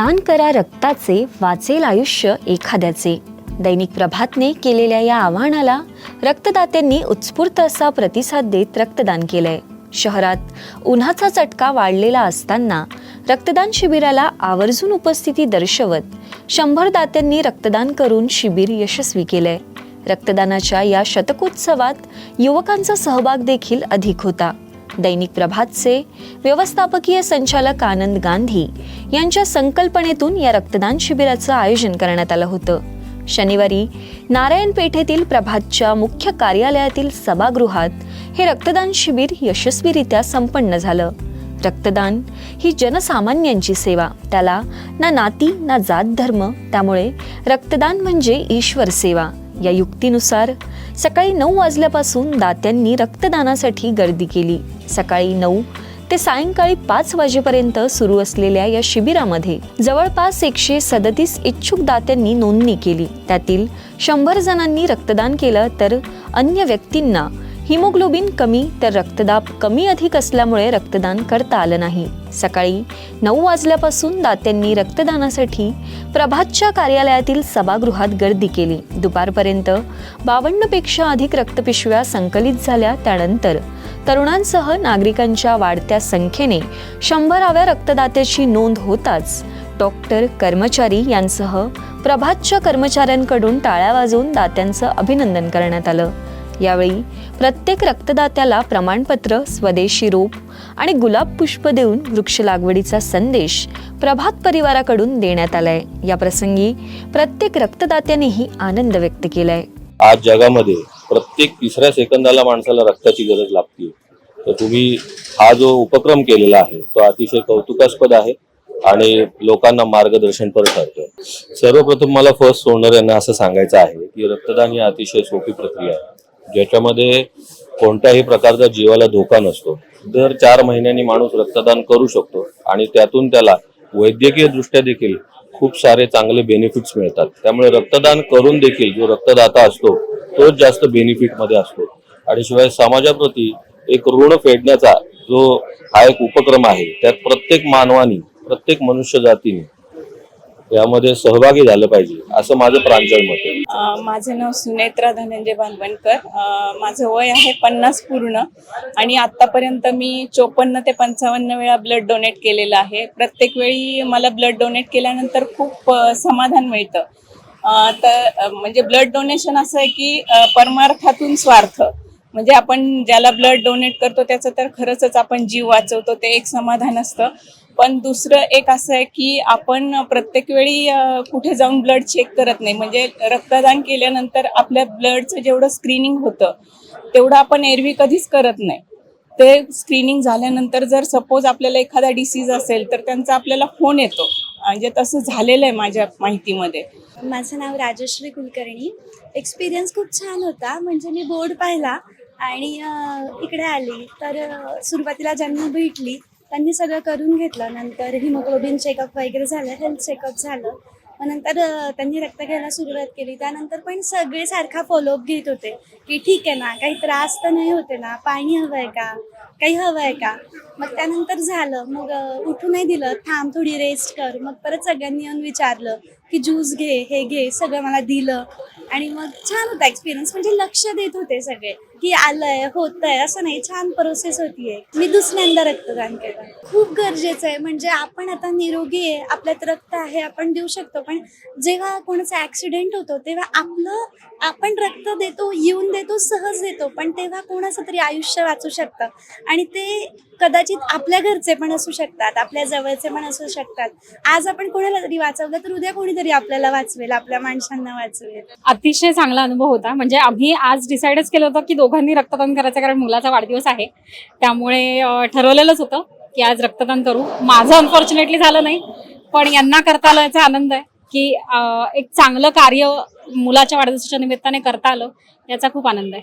दान करा रक्ताचे वाचेल आयुष्य एखाद्याचे. दैनिक प्रभातने केलेल्या या आव्हानाला रक्तदात्यांनी उत्स्फूर्त असा प्रतिसाद देत रक्तदान केलंय. शहरात उन्हाचा चटका वाढलेला असताना रक्तदान शिबिराला आवर्जून उपस्थिती दर्शवत शंभर दात्यांनी रक्तदान करून शिबिर यशस्वी केलंय. रक्तदानाच्या या शतकोत्सवात युवकांचा सहभाग देखील अधिक होता. दैनिक प्रभातचे व्यवस्थापकीय संचालक आनंद गांधी यांच्या संकल्पनेतून या रक्तदान शिबिराचं आयोजन करण्यात आलं होतं. शनिवारी नारायण पेठेतील प्रभातच्या मुख्य कार्यालयातील सभागृहात हे रक्तदान शिबिर यशस्वीरित्या संपन्न झालं. रक्तदान ही जनसामान्यांची सेवा त्याला ना नाती ना जात धर्म त्यामुळे रक्तदान म्हणजे ईश्वर सेवा. या युक्तीनुसार सकाळी नऊ वाजल्यापासून दात्यांनी रक्तदानासाठी गर्दी केली. सकाळी नऊ ते सायंकाळी पाच वाजेपर्यंत सुरू असलेल्या या शिबिरामध्ये जवळपास एकशे सदतीस इच्छुक दात्यांनी नोंदणी केली. त्यातील शंभर जणांनी रक्तदान केलं तर अन्य व्यक्तींना हिमोग्लोबिन कमी तर रक्तदाब कमी अधिक असल्यामुळे रक्तदान करता आलं नाही. सकाळी नऊ वाजल्यापासून दात्यांनी रक्तदानासाठी प्रभातच्या कार्यालयातील सभागृहात गर्दी केली. दुपारपर्यंत बावन्नपेक्षा अधिक रक्तपिशव्या संकलित झाल्या. त्यानंतर तरुणांसह नागरिकांच्या वाढत्या संख्येने शंभराव्या रक्तदात्याची नोंद होताच डॉक्टर कर्मचारी यांसह प्रभातच्या कर्मचाऱ्यांकडून टाळ्या वाजवून दात्यांचं अभिनंदन करण्यात आलं. यावेळी प्रत्येक रक्तदात्याला प्रमाणपत्र स्वदेशी रोप आणि गुलाब पुष्प देऊन वृक्ष लागवडीचा संदेश प्रभात परिवाराकडून देण्यात आलाय. या प्रसंगी प्रत्येक रक्तदात्यानेही आनंद व्यक्त केलाय. आज जगामध्ये प्रत्येक तिसऱ्या सेकंदाला माणसाला रक्ताची गरज लागते. तर तुम्ही हा जो उपक्रम केलेला आहे तो अतिशय कौतुकास्पद आहे आणि लोकांना मार्गदर्शन पण ठरतो सर्वप्रथम मला फर्स्ट सोडणार यांना असं सांगायचं आहे की रक्तदान ही अतिशय सोपी प्रक्रिया आहे. ज्याच्यामध्ये कोणत्याही प्रकारचा जीवाला धोका नसतो. दर चार महिन्यांनी माणूस रक्तदान करू शकतो आणि त्यातून त्याला वैद्यकीय दृष्ट्या देखील खूप सारे चांगले बेनिफिट्स मिळतात. त्यामुळे रक्तदान करून देखील जो रक्तदाता असतो तोच जास्त बेनिफिटमध्ये असतो. आणि शिवाय समाजाप्रती एक ऋण फेडण्याचा जो हा एक उपक्रम आहे त्यात प्रत्येक मानवानी प्रत्येक मनुष्य जातीने यामध्ये सहभागी झालं पाहिजे असं माझं प्रांजळ मत आहे. माझं नाव सुनेत्रा धनंजय बांधवणकर. माझं वय आहे पन्नास पूर्ण आणि आतापर्यंत मी चोपन्न ते पंचावन्न वेळा ब्लड डोनेट केलेलं आहे. प्रत्येक वेळी मला ब्लड डोनेट केल्यानंतर खूप समाधान मिळतं. तर म्हणजे ब्लड डोनेशन असं आहे की परमार्थातून स्वार्थ. म्हणजे आपण ज्याला ब्लड डोनेट करतो त्याचं तर खरंच आपण जीव वाचवतो ते एक समाधान असतं. पण दुसरं एक असं आहे की आपण प्रत्येक वेळी कुठे जाऊन ब्लड चेक करत नाही. म्हणजे रक्तदान केल्यानंतर आपल्या ब्लडचं जेवढं स्क्रीनिंग होतं तेवढं आपण एरवी कधीच करत नाही. ते स्क्रीनिंग झाल्यानंतर जर सपोज आपल्याला एखादा डिसीज असेल तर त्यांचा आपल्याला फोन येतो. म्हणजे तसं झालेलं आहे माझ्या माहितीमध्ये. माझं नाव राजश्री कुलकर्णी. एक्सपिरियन्स खूप छान होता. म्हणजे मी बोर्ड पाहिला आणि इकडे आली. तर सुरुवातीला ज्यांना भेटली त्यांनी सगळं करून घेतलं. नंतर हिमोग्लोबिन चेकअप वगैरे झालं हेल्थ चेकअप झालं. मग नंतर त्यांनी रक्त घ्यायला सुरुवात केली. त्यानंतर पण सगळे सारखा फॉलोअप घेत होते की ठीक आहे ना काही त्रास तर नाही होते ना पाणी हवं आहे का? काही हवं आहे का? मग त्यानंतर झालं. मग उठू नाही दिलं. थांब थोडी रेस्ट कर. मग परत सगळ्यांनी येऊन विचारलं. की ज्यूस घे हे घे सगळं मला दिलं. आणि मग छान होता एक्सपिरियन्स म्हणजे लक्ष देत होते सगळे की आलंय होतंय. असं नाही छान प्रोसेस होतीये मी दुसऱ्यांदा रक्तदान केलं. खूप गरजेचं आहे. म्हणजे आपण आता निरोगी आहे आपल्यात रक्त आहे आपण देऊ शकतो. पण जेव्हा कोणाचा ऍक्सिडेंट होतो तेव्हा आपलं आपण रक्त देतो येऊन देतो सहज देतो. पण तेव्हा कोणाचं तरी आयुष्य वाचू शकतं. आणि ते कदाचित आपल्या घरचे पण असू शकतात आपल्या जवळचे पण असू शकतात. आज आपण कोणाला तरी वाचवलं तर उद्या कोणीतरी आपल्याला वाचवेल आपल्या माणसांना वाचवेल. अतिशय चांगला अनुभव होता. म्हणजे आम्ही आज डिसाईडच केलं होतं की दोघांनी रक्तदान करायचं कारण मुलाचा वाढदिवस आहे. त्यामुळे ठरवलेलंच होतं की आज रक्तदान करू. माझं अनफॉर्च्युनेटली झालं नाही पण यांना करता आलं याचा आनंद आहे की एक चांगलं कार्य मुलाच्या वाढदिवसाच्या निमित्ताने करता आलं याचा खूप आनंद आहे.